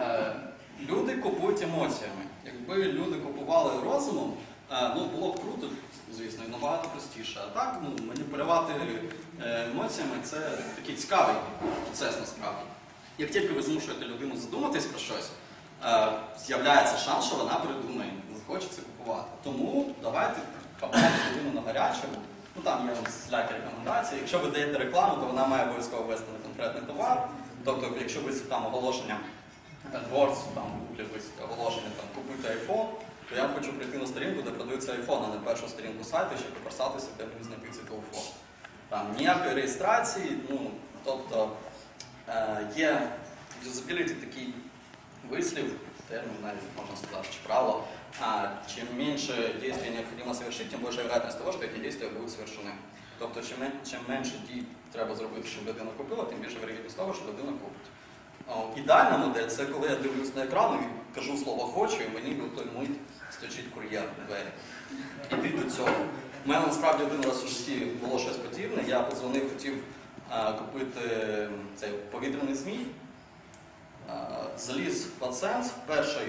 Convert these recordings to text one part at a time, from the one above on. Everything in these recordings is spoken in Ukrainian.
Е, Люди купують емоціями. Якби люди купували розумом, е, ну було б круто, звісно, і набагато простіше. А так, ну, маніпулювати е, емоціями це такий цікавий процес насправді. Як тільки ви змушуєте людину задуматись про щось, з'являється шанс, що вона придумає, захоче це купувати. Тому давайте хапати людину на гарячому. Ну там є всілякі рекомендації. Якщо ви даєте рекламу, то вона має обов'язково вести на конкретний товар. Тобто, якщо ви там оголошення AdWords, там якось оголошення там купити iPhone, то я хочу прийти на сторінку, де продається iPhone, а не першу сторінку сайту, щоб покорсатися, де мені знайти цей телефон. Там ніякої реєстрації, ну тобто е, є юзабіліті такий вислів, термін навіть можна сказати, чи правило, а, чем меньше действий необходимо совершить, тем больше вероятность того, що ці действия будуть совершені. Тобто, чим, чим менше дій треба зробити, щоб людина купила, тим більше вірогідність того, що людина купить. Ідеальна модель це коли я дивлюсь на екран і кажу слово хочу, і мені в той мить стучить кур'єр в двері. Іди до цього. У мене насправді один раз у житті було щось подібне. Я подзвонив, хотів а, купити цей повітряний змій. А, заліз в AdSense, перший,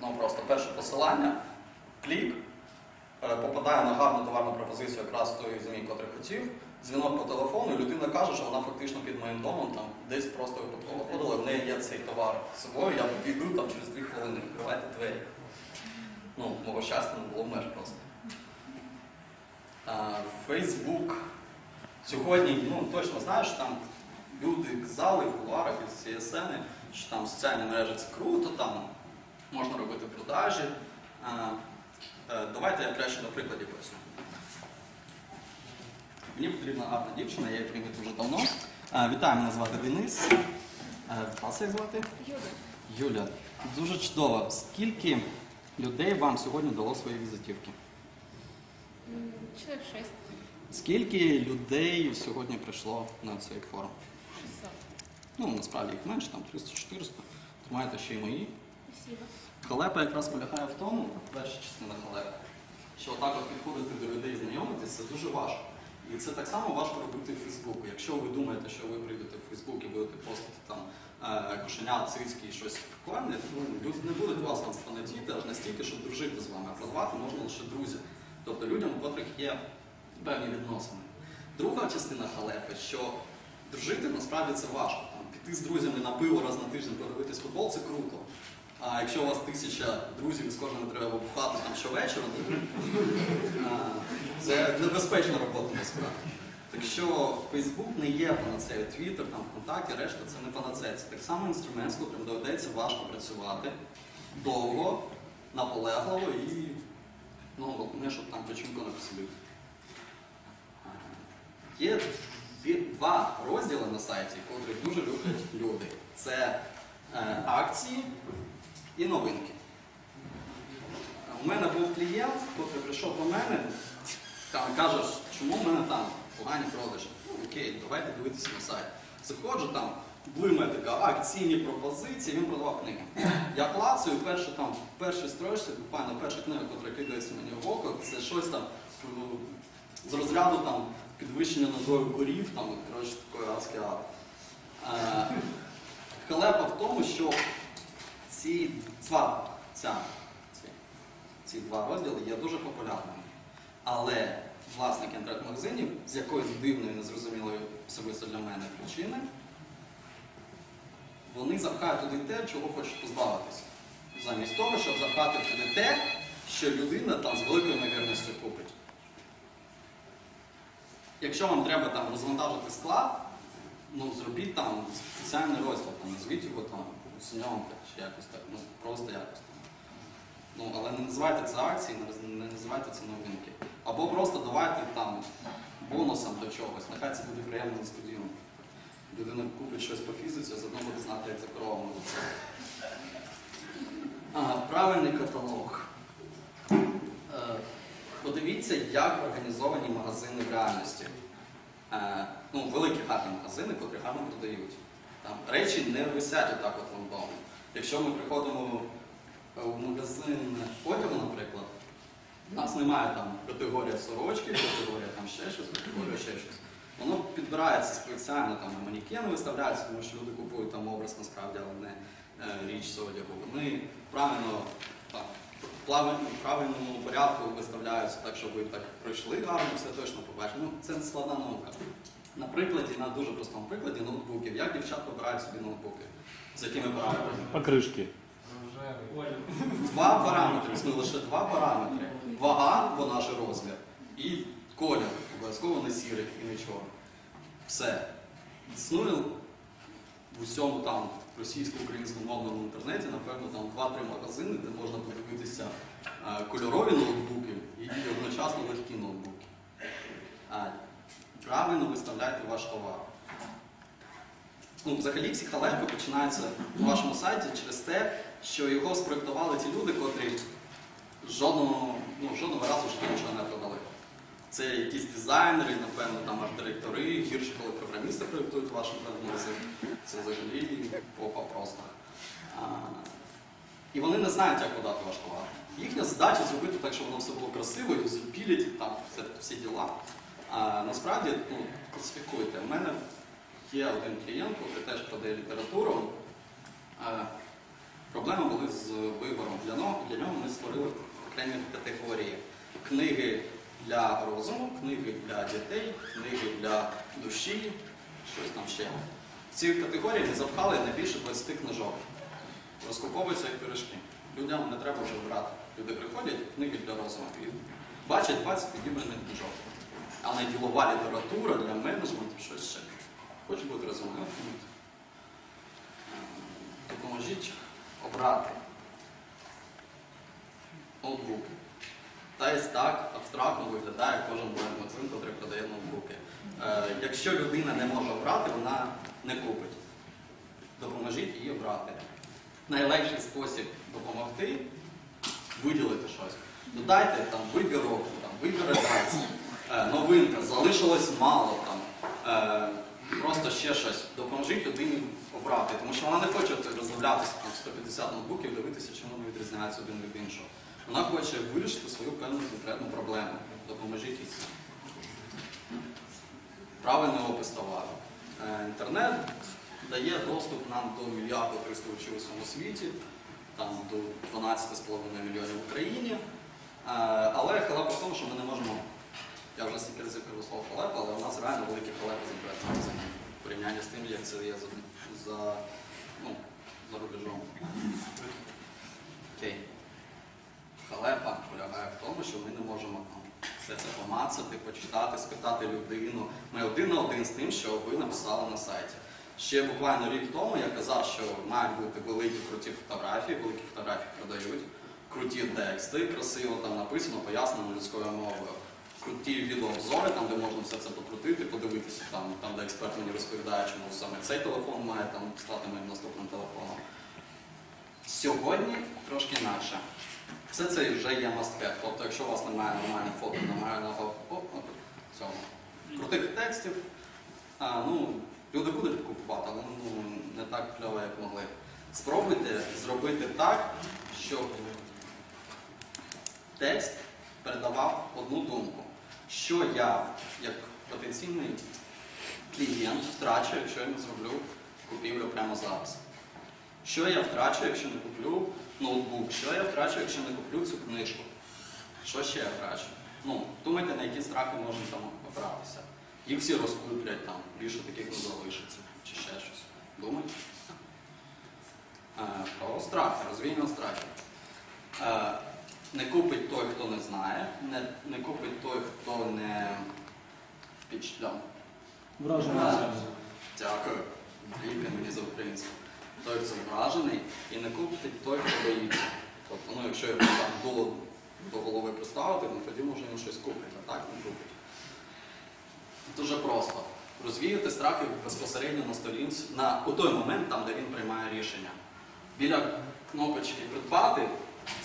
ну просто перше посилання, клік, е, попадає на гарну товарну пропозицію якраз той змій, котрий хотів. Дзвінок по телефону, і людина каже, що вона фактично під моїм домом там десь просто випадково ходила, в неї є цей товар з собою, я підійду там через дві хвилини, відкривайте двері. Ну, мого щастя не було меж просто. Фейсбук. Сьогодні, ну точно знаєш, там люди казали в кулуарах із CSN, що там соціальні мережі це круто, там можна робити продажі. Е, Давайте я краще на прикладі поясню. Мені потрібна гарна дівчина, я її примітив вже давно. Е, Вітаю, мене звати Денис. Е, Вас як звати? Юля, Юля. Дуже чудово. Скільки людей вам сьогодні дало свої візитівки? человек 6, Скільки людей сьогодні прийшло на цей форум? 600. Ну, насправді їх менше, там 300-400. Тримаєте ще й мої. Спасибо. Халепа якраз полягає в тому, перша частина халепи, що отак от підходити до людей і знайомитися, це дуже важко. І це так само важко робити в Фейсбуку. Якщо ви думаєте, що ви прийдете в Фейсбук і будете постити там е, кошеня, цицьки і щось прикольне, люди не будуть вас там фанатіти аж настільки, щоб дружити з вами, а продавати можна лише друзям. Тобто людям, у котрих є певні відносини. Друга частина халепи, що дружити насправді це важко. Там, піти з друзями на пиво раз на тиждень подивитись футбол це круто. А якщо у вас тисяча друзів і з кожним треба бухати там щовечора, це небезпечна робота насправді. Так що Facebook не є панацею, Twitter, там, ВКонтакті, решта це не панацея. Це так само інструмент, з котрим доведеться важко працювати довго, наполегливо і ну, головне, щоб там печінку не посадити. Є два розділи на сайті, котрі дуже люблять люди. Це акції і новинки. У мене був клієнт, який прийшов до мене, каже, чому в мене там погані продажі. Ну окей, давайте дивитися на сайт. Заходжу там, блимає така акційні пропозиції, він продавав книги. Я клацаю, перше там, перший строчці, буквально перша книга, яка кидається мені в око, це щось там ну, з розряду там підвищення надою корів, там, коротше, такої адський ад. Халепа в тому, що ці, ця, ця, ці, ці два розділи є дуже популярними. Але власники інтернет-магазинів з якоїсь дивної, незрозумілої особисто для мене причини, вони запхають туди те, чого хочуть позбавитися. Замість того, щоб запхати туди те, що людина там з великою ймовірністю купить. Якщо вам треба там розвантажити склад, ну зробіть там спеціальний розділ, там, назвіть його там оціньонка чи якось так, ну просто якось там. Ну, але не називайте це акції, не називайте це новинки. Або просто давайте там бонусом до чогось. Нехай це буде приємно несподівано. Людина купить щось по фізиці, а заодно буде знати, як за коровами. А, правильний каталог. Е, Подивіться, як організовані магазини в реальності. Е, ну, великі гарні магазини, котрі гарно продають. Там речі не висять отак от рандомно. Якщо ми приходимо в магазин одягу, наприклад, у нас немає там категорія сорочки, категорія там ще щось, категорія ще щось. Воно підбирається спеціально, там на манекени виставляється, тому що люди купують там образ насправді, але не, е, річ з одягу. Вони правильно в правильному порядку виставляються так, щоб ви так пройшли гарно, все точно побачили. Ну, це складна наука. На прикладі, на дуже простому прикладі ноутбуків, як дівчат вибирають собі ноутбуки? З якими параметрами? Покришки. Два параметри, існує лише два параметри. Вага, бо наш розмір, і колір, обов'язково не сірий і не чорний. Все. Існує в усьому там російсько-українськомовному інтернеті, напевно, там два-три магазини, де можна подивитися е, кольорові ноутбуки і одночасно легкі ноутбуки. Правильно виставляйте ваш товар. Ну, взагалі всі халепи починаються на вашому сайті через те, що його спроектували ті люди, котрі жодного, ну, жодного разу житті нічого не продали. Це якісь дизайнери, напевно, там арт-директори, гірше, коли програмісти проєктують ваш інтернет-магазин. Це взагалі попа просто. А, і вони не знають, як подати ваш товар. Їхня задача зробити так, щоб воно все було красиво, і запілять, там все, всі діла. А насправді, ну, класифікуйте. У мене є один клієнт, який теж продає літературу. Е, Проблеми були з вибором. Для нього, для нього ми створили окремі категорії. Книги для розуму, книги для дітей, книги для душі, щось там ще. В ці категорії ми запхали не більше 20 книжок. Розкуповуються як пиріжки. Людям не треба вже брати. Люди приходять, книги для розуму. І бачать 20 підібраних книжок. А не ділова література для менеджменту, щось ще. Хочеш бути розумним? Допоможіть обрати ноутбуки. Та й так абстрактно виглядає кожен магазин, який продає ноутбуки. Е, якщо людина не може обрати, вона не купить. Допоможіть їй обрати. Найлегший спосіб допомогти виділити щось. Додайте там вибір року, там, вибір редакції, е, новинка, залишилось мало там. Е, Просто ще щось. Допоможіть людині обрати, тому що вона не хоче там 150 ноутбуків, дивитися, чим вони відрізняються один від іншого. Вона хоче вирішити свою певну конкретну проблему. Допоможіть їй. Правильний опис товару. Е, Інтернет дає доступ нам до мільярда користувачів у всьому світі, там до 12,5 мільйонів в Україні. Е, Але халепа в тому, що ми не можемо я вже стільки разів слово халепа, але у нас реально великі халепи з інтернет-магазинами в порівнянні з тим, як це є за, за, ну, за рубежом. Окей. Халепа полягає в тому, що ми не можемо все це помацати, почитати, спитати людину. Ми один на один з тим, що ви написали на сайті. Ще буквально рік тому я казав, що мають бути великі круті фотографії, великі фотографії продають, круті тексти, красиво там написано, пояснено людською мовою круті відеообзори, там, де можна все це покрутити, подивитися, там, там, де експерт мені розповідає, чому саме цей телефон має там, стати моїм наступним телефоном. Сьогодні трошки інакше. Все це вже є must-have. Тобто, якщо у вас немає нормальних фото, немає нового о, о, крутих текстів, а, ну, люди будуть купувати, але ну, не так кльово, як могли. Спробуйте зробити так, щоб текст передавав одну думку. Що я, як потенційний клієнт, втрачу, якщо я не зроблю купівлю прямо зараз? Що я втрачу, якщо не куплю ноутбук? Що я втрачу, якщо не куплю цю книжку? Що ще я втрачу? Ну, думайте, на які страхи можна там опиратися. Їх всі розкуплять, там, більше таких не залишиться, чи ще щось. Думайте. Е, Про страхи, розвійно страхів. Е, Не купить той, хто не знає, не, не купить той, хто не впечатлен. Враження. Дякую. Ліпі мені за українську. Той, хто вражений, і не купить той, хто боїться. Тобто, ну, якщо його там було до голови приставити, ну тоді може він щось купить, а так не купить. Дуже просто. Розвіяти страхи безпосередньо на сторінці, на, у той момент, там, де він приймає рішення. Біля кнопочки придбати,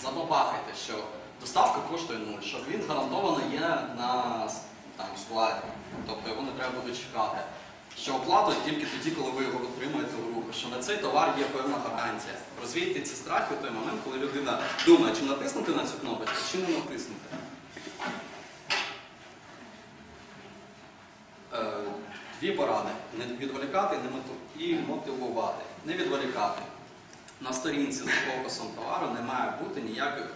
забабахайте, що доставка коштує нуль, що він гарантовано є на там, складі. Тобто його не треба буде чекати. Що оплата тільки тоді, коли ви його отримаєте в руку, що на цей товар є певна гарантія. Розвійте ці страхи в той момент, коли людина думає, чи натиснути на цю кнопочку, чи не натиснути. Е, Дві поради. Не відволікати і мотивувати. Не відволікати. на сторінці з фокусом товару не має бути ніяких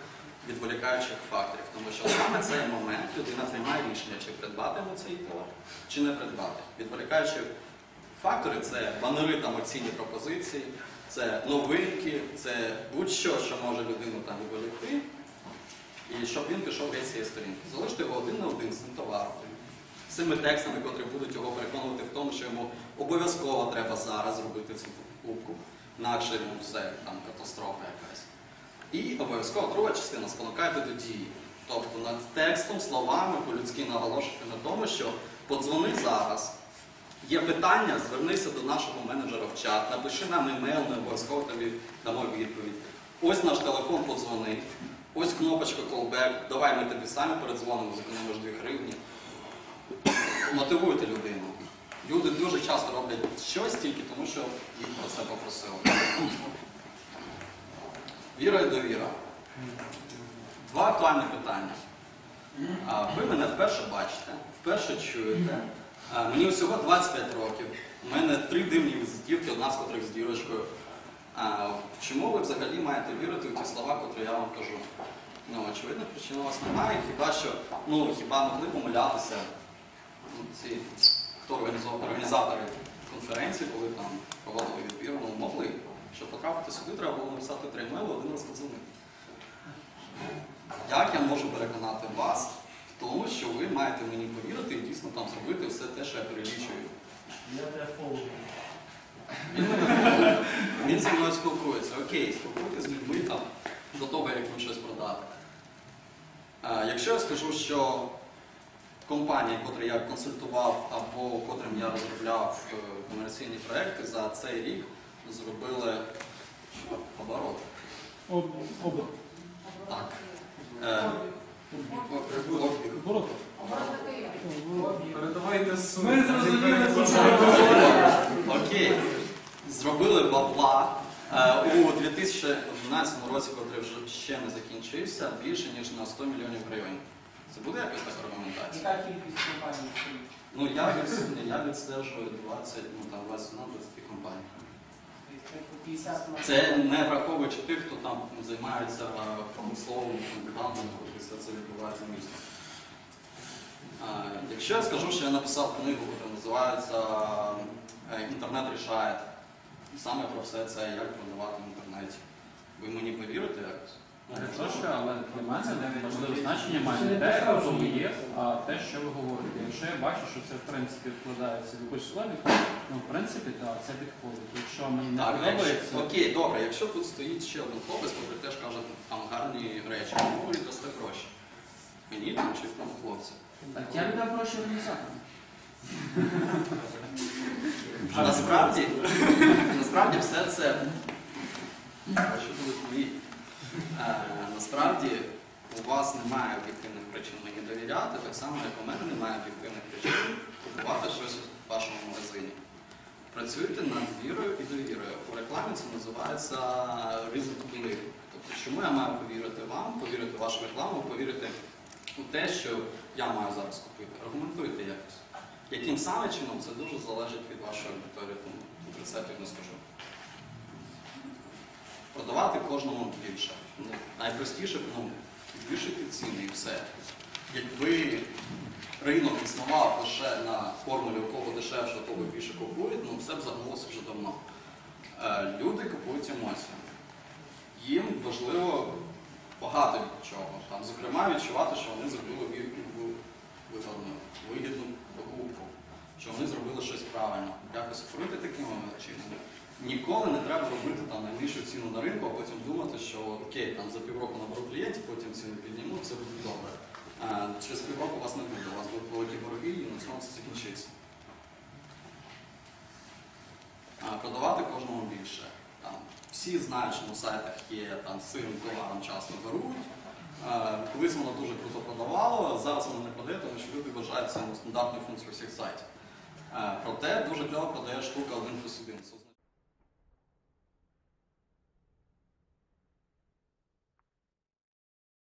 відволікаючих факторів, тому що саме цей момент людина приймає рішення, чи придбати йому цей товар, чи не придбати. Відволікаючі фактори це банери та емоційні пропозиції, це новинки, це будь-що, що може людину там відволікти, і щоб він пішов геть цієї сторінки. Залишити його один на один з цим товаром, з цими текстами, котрі будуть його переконувати в тому, що йому обов'язково треба зараз зробити цю покупку, інакше йому все там катастрофа якась. І обов'язково друга частина спонукайте до дії. Тобто над текстом, словами, по-людськи наголошувати на тому, що подзвони зараз. Є питання, звернися до нашого менеджера в чат, напиши нам емейл, ми обов'язково тобі дамо відповідь. Ось наш телефон, подзвони. Ось кнопочка callback, давай ми тобі самі передзвонимо, зекономиш 2 гривні. Мотивуйте людину. Люди дуже часто роблять щось тільки тому, що їх про це попросили. Віра і довіра. Два актуальні питання. Ви мене вперше бачите, вперше чуєте. А, Мені всього 25 років. У мене три дивні візитівки, одна з котрих з дірочкою. Чому ви взагалі маєте вірити в ті слова, котрі я вам кажу? Ну, очевидно, причин у вас немає, хіба що, ну, хіба могли помилятися ну, ці, хто організатори конференції, коли там проводили відбір, ну, могли. Щоб потрапити сюди, треба було написати три емейли, один раз подзвонити. Як я можу переконати вас в тому, що ви маєте мені повірити і дійсно там зробити все те, що я перелічую? Я тебе фоловлю. Він мене. Він зі мною спілкується. Окей, спілкуйтесь з людьми там до того, як їм щось продати. А, якщо я скажу, що компанії, котрі я консультував або котрим я розробляв е, комерційні проекти, за цей рік зробили оборот. Об, об, Так. Е, оборот. Передавайте суму. Ми зрозуміли, про що Окей. Зробили бабла. Е, У 2011 році, котрий вже ще не закінчився, більше ніж на 100 мільйонів гривень. Це буде якась така аргументація? Яка кількість компаній? Ну я від я відстежую 20, ну там 20 на 20 компаній. Це 50 Це не враховуючи тих, хто там займається промисловим контрабандом, коли все це відбувається в місті. Якщо я скажу, що я написав книгу, яка називається е, Інтернет рішає, саме про все це, як продавати в інтернеті. Ви мені повірите якось? Перепрошую, але для мене важливе значення має не те, хто ви є, а те, що ви говорите. Якщо я бачу, що це в принципі вкладається в якусь логіку, ну в принципі, так, це підходить. Якщо мені не Так, подобається, якщо- окей, добре, якщо тут стоїть ще один хлопець, який теж каже там гарні речі, кому ви дасте гроші? Мені там чи тому хлопцю? так я віддав гроші організаторам. Насправді, насправді все це. Що будуть мої? Е, Насправді у вас немає об'єктивних причин мені довіряти, так само, як у мене немає об'єктивних причин купувати щось у вашому магазині. Працюйте над вірою і довірою. У рекламі це називається to believe. Тобто, чому я маю повірити вам, повірити в вашу рекламу, повірити у те, що я маю зараз купити. Аргументуйте якось. Яким саме чином це дуже залежить від вашої аудиторії, тому рецептів не скажу. Продавати кожному більше. Найпростіше ну, підвищити ціни і все. Якби ринок існував лише на формулі, у кого дешевше, у кого більше купують, ну все б загнулося вже давно. Е, люди купують емоції. Їм важливо багато від чого. Там, зокрема, відчувати, що вони зробили вигодну, вигідну покупку, що вони зробили щось правильно. Якось створити такими чинами. Ніколи не треба робити там найнижчу ціну на ринку, а потім думати, що окей, там за півроку наберу клієнтів, потім ціну підніму, все буде добре. А, через півроку вас не буде, у вас будуть великі борги і на цьому це закінчиться. А, продавати кожному більше. Там, всі знають, що на сайтах є там сирим товаром часто беруть. Е, Колись воно дуже круто продавало, зараз воно не продає, тому що люди вважають це стандартною функцією всіх сайтів. Е, Проте дуже кльово продає штука 1 плюс 1.